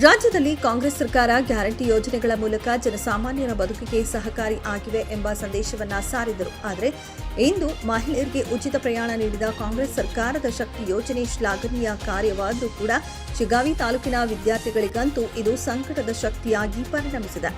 ರಾಜ್ಯದಲ್ಲಿ ಕಾಂಗ್ರೆಸ್ ಸರ್ಕಾರ ಗ್ಯಾರಂಟಿ ಯೋಜನೆಗಳ ಮೂಲಕ ಜನಸಾಮಾನ್ಯರ ಬದುಕಿಗೆ ಸಹಕಾರಿ ಆಗಿವೆ ಎಂಬ ಸಂದೇಶವನ್ನ ಸಾರಿದರು. ಆದರೆ ಇಂದು ಮಹಿಳೆಯರಿಗೆ ಉಚಿತ ಪ್ರಯಾಣ ನೀಡಿದ ಕಾಂಗ್ರೆಸ್ ಸರ್ಕಾರದ ಶಕ್ತಿ ಯೋಜನೆ ಶ್ಲಾಘನೀಯ ಕಾರ್ಯವಾದರೂ ಕೂಡ ಶಿಗಾವಿ ತಾಲೂಕಿನ ವಿದ್ಯಾರ್ಥಿಗಳಿಗಂತೂ ಇದು ಸಂಕಟದ ಶಕ್ತಿಯಾಗಿ ಪರಿಣಮಿಸಿದೆ.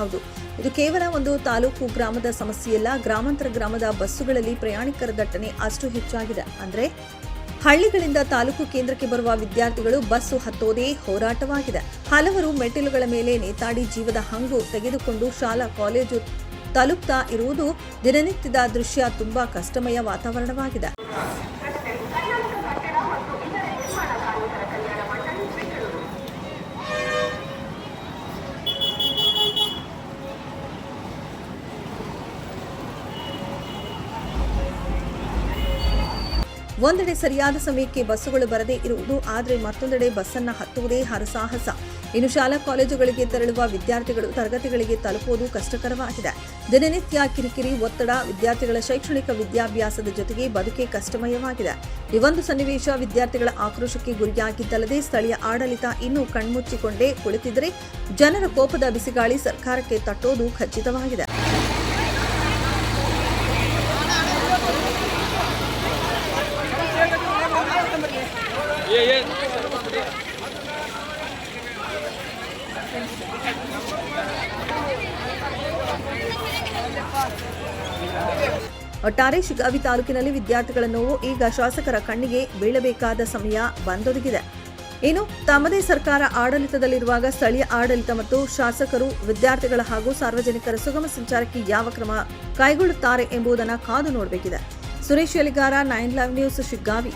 ಹೌದು. ಇದು ಕೇವಲ ಒಂದು ತಾಲೂಕು ಗ್ರಾಮದ ಸಮಸ್ಯೆಯಲ್ಲ, ಗ್ರಾಮಾಂತರ ಗ್ರಾಮದ ಬಸ್ಸುಗಳಲ್ಲಿ ಪ್ರಯಾಣಿಕರ ದಟ್ಟಣೆ ಅಷ್ಟು ಹೆಚ್ಚಾಗಿದೆ. ಅಂದ್ರೆ ಹಳ್ಳಿಗಳಿಂದ ತಾಲೂಕು ಕೇಂದ್ರಕ್ಕೆ ಬರುವ ವಿದ್ಯಾರ್ಥಿಗಳು ಬಸ್ಸು ಹತ್ತೋದೇ ಹೋರಾಟವಾಗಿದೆ. ಹಲವರು ಮೆಟ್ಟಿಲುಗಳ ಮೇಲೆ ನೇತಾಡಿ ಜೀವದ ಹಂಗು ತೆಗೆದುಕೊಂಡು ಶಾಲಾ, ಕಾಲೇಜು ತಲುಪ್ತಾ ಇರುವುದು ದಿನನಿತ್ಯದ ದೃಶ್ಯ. ತುಂಬಾ ಕಷ್ಟಮಯ ವಾತಾವರಣವಾಗಿದೆ. ಒಂದೆಡೆ ಸರಿಯಾದ ಸಮಯಕ್ಕೆ ಬಸ್ಸುಗಳು ಬರದೇ ಇರುವುದು, ಆದರೆ ಮತ್ತೊಂದೆಡೆ ಬಸ್ಸನ್ನು ಹತ್ತುವುದೇ ಹರಸಾಹಸ ಇನ್ನು ಶಾಲಾ ಕಾಲೇಜುಗಳಿಗೆ ತೆರಳುವ ವಿದ್ಯಾರ್ಥಿಗಳು ತರಗತಿಗಳಿಗೆ ತಲುಪುವುದು ಕಷ್ಟಕರವಾಗಿದೆ. ದಿನನಿತ್ಯ ಕಿರಿಕಿರಿ, ಒತ್ತಡ, ವಿದ್ಯಾರ್ಥಿಗಳ ಶೈಕ್ಷಣಿಕ ವಿದ್ಯಾಭ್ಯಾಸದ ಜೊತೆಗೆ ಬದುಕೆ ಕಷ್ಟಮಯವಾಗಿದೆ. ಈ ಒಂದು ಸನ್ನಿವೇಶ ವಿದ್ಯಾರ್ಥಿಗಳ ಆಕ್ರೋಶಕ್ಕೆ ಗುರಿಯಾಗಿದ್ದಲ್ಲದೆ ಸ್ಥಳೀಯ ಆಡಳಿತ ಇನ್ನೂ ಕಣ್ಮುಚ್ಚಿಕೊಂಡೇ ಕುಳಿತಿದ್ದರೆ ಜನರ ಕೋಪದ ಬಿಸಿಗಾಳಿ ಸರ್ಕಾರಕ್ಕೆ ತಟ್ಟೋದು ಖಚಿತವಾಗಿದೆ. ಒಟ್ಟಾರೆ ಶಿಗಾವಿ ತಾಲೂಕಿನಲ್ಲಿ ವಿದ್ಯಾರ್ಥಿಗಳ ನೋವು ಈಗ ಶಾಸಕರ ಕಣ್ಣಿಗೆ ಬೀಳಬೇಕಾದ ಸಮಯ ಬಂದೊದಗಿದೆ. ಇನ್ನು ತಮ್ಮದೇ ಸರ್ಕಾರ ಆಡಳಿತದಲ್ಲಿರುವಾಗ ಸ್ಥಳೀಯ ಆಡಳಿತ ಮತ್ತು ಶಾಸಕರು, ವಿದ್ಯಾರ್ಥಿಗಳ ಹಾಗೂ ಸಾರ್ವಜನಿಕರ ಸುಗಮ ಸಂಚಾರಕ್ಕೆ ಯಾವ ಕ್ರಮ ಕೈಗೊಳ್ಳುತ್ತಾರೆ ಎಂಬುದನ್ನು ಕಾದು ನೋಡಬೇಕಿದೆ. Suresh Yaligar, nine live news, Shiggavi.